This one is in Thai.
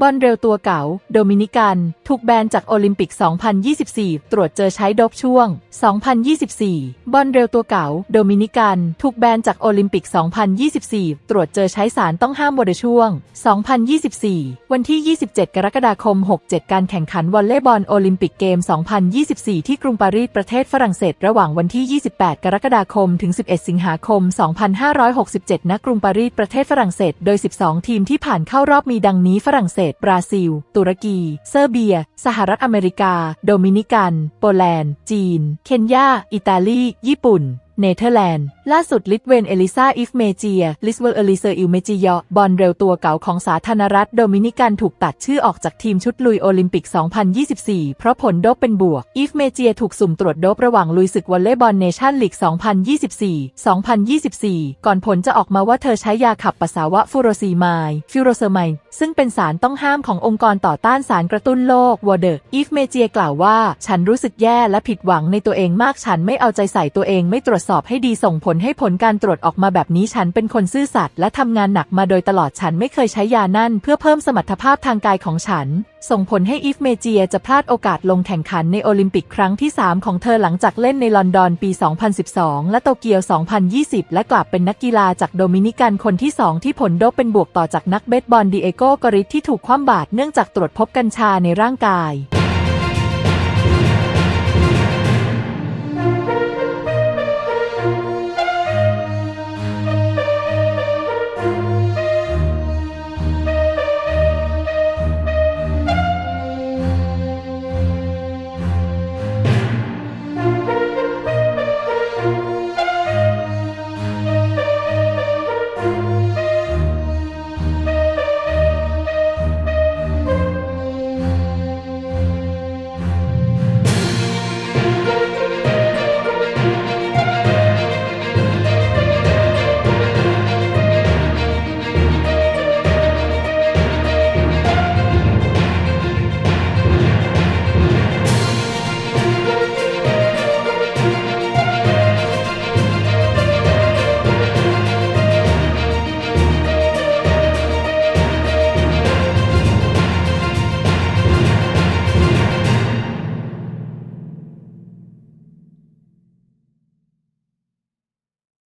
บอลเร็วตัวเก๋าโดมินิกัน ถูกแบนจากโอลิมปิก 2024 ตรวจเจอใช้โดบช่วง 2024 บอลเร็วตัวเก๋าโดมินิกัน ถูกแบนจากโอลิมปิก 2024 ตรวจเจอใช้สารต้องห้ามวอดช่วง 2024 วันที่ 27 กรกฎาคม 67 การแข่งขันวอลเลย์บอลโอลิมปิกเกม 2024 ที่กรุงปารีสประเทศฝรั่งเศส ระหว่างวันที่ 28 กรกฎาคม ถึง 11 สิงหาคม 2567 ณ กรุงปารีสประเทศฝรั่งเศส โดย 12 ทีมที่ผ่านเข้ารอบมีดังนี้ฝรั่งเศสบราซิล ตุรกี เซอร์เบีย สหรัฐอเมริกา โดมินิกัน โปแลนด์ จีน เคนยา อิตาลี ญี่ปุ่น เนเธอร์แลนด์ ล่าสุดลิทเวนเอลิซาอิฟเมเจีย ลิสเวลเอลิเซอร์อิลเมจิยอบอลเร็วตัวเก่าของสาธารณรัฐโดมินิกันถูกตัดชื่อออกจากทีมชุดลุยโอลิมปิก 2024 เพราะผลโดปเป็นบวก อิฟเมเจียถูกสุ่มตรวจโดประหว่างลุยศึกวอลเลย์บอลเนชั่นลีก 2024 2024 ก่อนผลจะออกมาว่าเธอใช้ยาขับปัสสาวะฟูโรซีไมฟิโรเซอร์ไมซึ่งเป็นสารต้องห้ามขององค์กรต่อต้านสารกระตุ้นโรควอเดอร์อิฟเมเจียกล่าวว่า ฉันรู้สึกแย่และผิดหวังในตัวเองมากฉันไม่เอาใจใส่ตัวเองไม่ตรวจสอบให้ดีส่งผลให้ผลการตรวจออกมาแบบนี้ฉันเป็นคนซื่อสัตย์และทำงานหนักมาโดยตลอดฉันไม่เคยใช้ยานั่น เพื่อเพิ่มสมรรถภาพทางกายของฉัน ส่งผลให้อีฟเมเจียจะพลาดโอกาสลงแข่งขันในโอลิมปิกครั้งที่ 3 ของเธอหลังจากเล่นในลอนดอนปี 2012 และโตเกียว 2020 และกลับเป็นนักกีฬาจากโดมินิกันคนที่ 2 ที่ผลโดปเป็นบวกต่อจากนักเบสบอลดิเอโกกริสที่ถูกคว่ำบาตรเนื่องจากตรวจพบกัญชาในร่างกาย